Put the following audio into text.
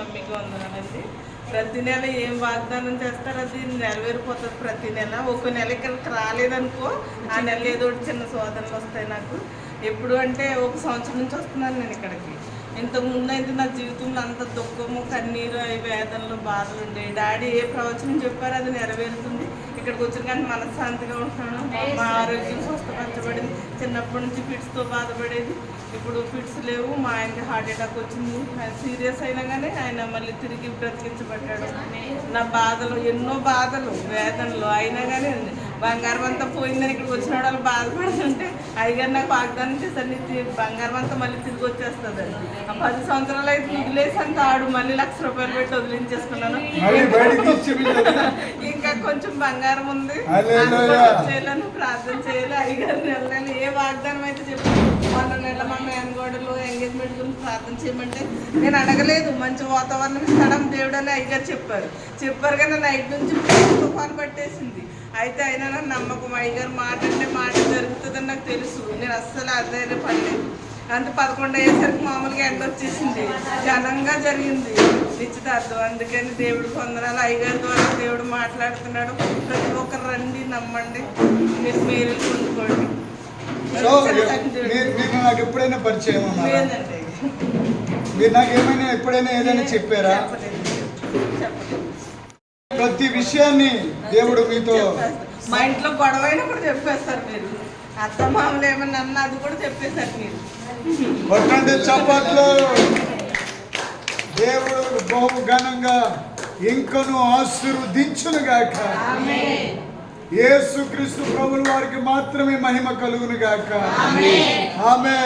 మమ్మీకి వందనాలండి ప్రతి నెల ఏం వాగ్దానం చేస్తారు అది నెరవేరిపోతుంది ప్రతి నెల. ఒక నెల ఇక్కడికి రాలేదనుకో ఆ నెల ఏదో చిన్న శోధనలు వస్తాయి నాకు. ఎప్పుడు అంటే ఒక సంవత్సరం నుంచి వస్తున్నాను నేను ఇక్కడికి. ఇంతకుముందు అయితే నా జీవితంలో అంత దుఃఖము కన్నీరు అవి వేదనలు బాధలు ఉండేవి. డాడీ ఏ ప్రవచనం చెప్పారో అది నెరవేరుతుంది. ఇక్కడికి వచ్చిన కానీ మనశ్శాంతిగా ఉంటున్నాను. మా ఆరోగ్యం స్వస్థపరచబడింది. చిన్నప్పటి నుంచి ఫిట్స్తో బాధపడేది. ఇప్పుడు ఫిట్స్ లేవు మా ఆయనకి హార్ట్ అటాక్ వచ్చింది. ఆయన సీరియస్ అయినా కానీ ఆయన మళ్ళీ తిరిగి బ్రతికించబడ్డాడు. నా బాధలు ఎన్నో బాధలు వేదనలు అయినా కానీ బంగారం అంతా పోయిందని ఇక్కడికి వచ్చిన వాళ్ళు బాధపడుతుంటే అయ్యగారు నాకు వాగ్దానం చేశారు బంగారం అంతా మళ్ళీ తిరిగి వచ్చేస్తుంది ఆ పది సంవత్సరాలు అయితే వదిలేసాను తాడు మళ్ళీ లక్ష రూపాయలు పెట్టి వదిలించేసుకున్నాను. కొంచెం బంగారం ఉంది. వచ్చేయాలని ప్రార్థన చేయాలి. అయ్యగారు నెలలు ఏ వాగ్దానం అయితే చెప్పారు మొన్న నెల మా మేనగోడలు ఎంగేజ్మెంట్ గురించి ప్రార్థన చేయమంటే నేను అడగలేదు. మంచి వాతావరణం ఇస్తాడని దేవుడు అని అయ్యగారు చెప్పారు. చెప్పారు కానీ నైట్ నుంచి తుఫాను పట్టేసింది. అయితే అయినా నమ్మకం. అయ్యగారు మాట అంటే మాట జరుగుతుందని నాకు తెలుసు. నేను అస్సలు అదే పడలేదు. అంత పదకొండు అయ్యేసరికి మామూలుగా ఎండ వచ్చేసింది. ఘనంగా జరిగింది. నిశ్చితార్థం. అందుకని దేవుడు కొందరాలు అయ్యగారి ద్వారా దేవుడు మాట్లాడుతున్నాడు. ప్రతి ఒక్కరు రండి నమ్మండి. మీరు మీరు పొందుకోండి. సో నాకు ఎప్పుడైనా పరిచయం లేదండి. మీరు నాకు ఏమైనా ఎప్పుడైనా ఏదైనా చెప్పారా? ప్రతి విషయాన్ని దేవుడు మీతో. మా ఇంట్లో గొడవ అయినా కూడా చెప్పేస్తారు మీరు. అత్త మామూలు ఏమన్నా అన్న అది కూడా చెప్పేశారు మీరు. కొట్టండి చప్పట్లు. దేవుడు బహు ఘనంగా ఇంకను ఆశీర్వదించును గాక యేసు క్రీస్తు ప్రభుల వారికి మాత్రమే మహిమ కలుగును గాక ఆమె